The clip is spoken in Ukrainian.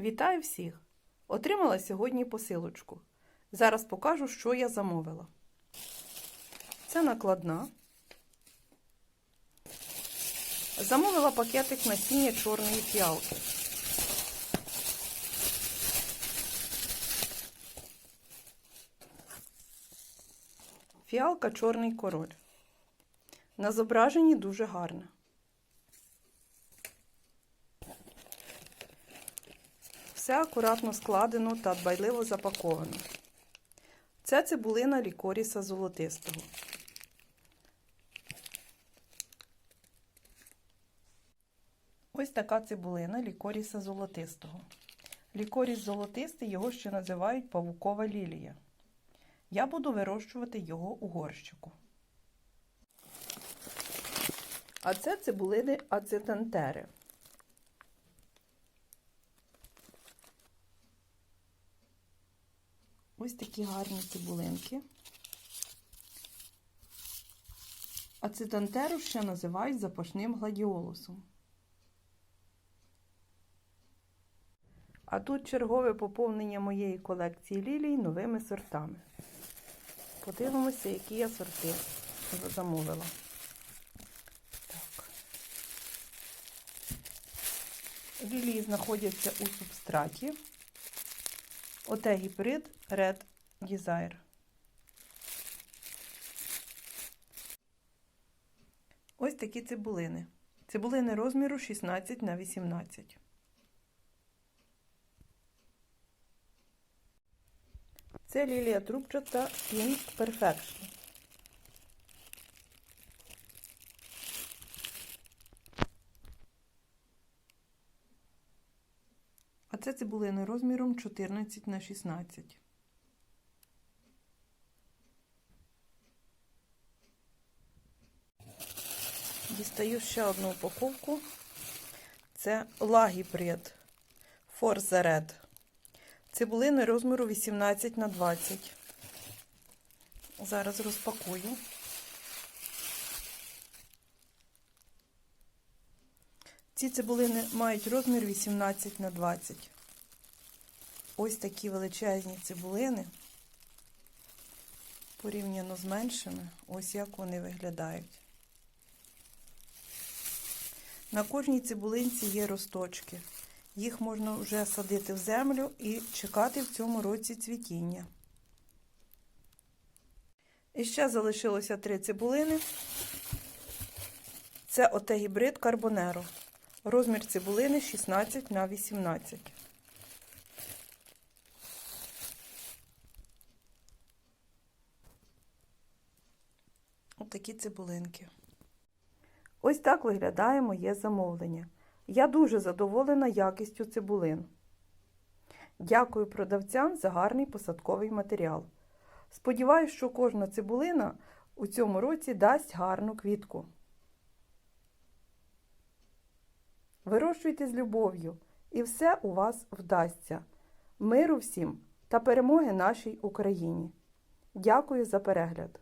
Вітаю всіх! Отримала сьогодні посилочку. Зараз покажу, що я замовила. Це накладна. Замовила пакетик насіння чорної фіалки. Фіалка чорний король. На зображенні дуже гарна. Все акуратно складено та дбайливо запаковано. Це цибулина лікоріса золотистого. Ось така цибулина лікоріса золотистого. Лікоріс золотистий його ще називають павукова лілія. Я буду вирощувати його у горщику. А це цибулини ацетантери. Ось такі гарні цибулинки. Ацетантеру ще називають запашним гладіолусом. А тут чергове поповнення моєї колекції лілій новими сортами. Подивимося, які я сорти замовила. Так. Лілії знаходяться у субстраті. Оте гібрид Red Desire. Ось такі цибулини. Цибулини розміру 16 на 18. Це лілія трубчата Pink Perfection. Це цибулини розміром 14 на 16. Дістаю ще одну упаковку. Це лагіпред Forza Цибулини розміру 18 на 20. Зараз розпакую. Ці цибулини мають розмір 18 на 20. Ось такі величезні цибулини. Порівняно з меншими, ось як вони виглядають. На кожній цибулинці є росточки. Їх можна вже садити в землю і чекати в цьому році цвітіння. І ще залишилося три цибулини. Це оте гібрид карбонеро. Розмір цибулини 16 на 18. Отакі цибулинки. Ось так виглядає моє замовлення. Я дуже задоволена якістю цибулин. Дякую продавцям за гарний посадковий матеріал. Сподіваюсь, що кожна цибулина у цьому році дасть гарну квітку. Вирощуйте з любов'ю, і все у вас вдасться. Миру всім та перемоги нашій Україні. Дякую за перегляд!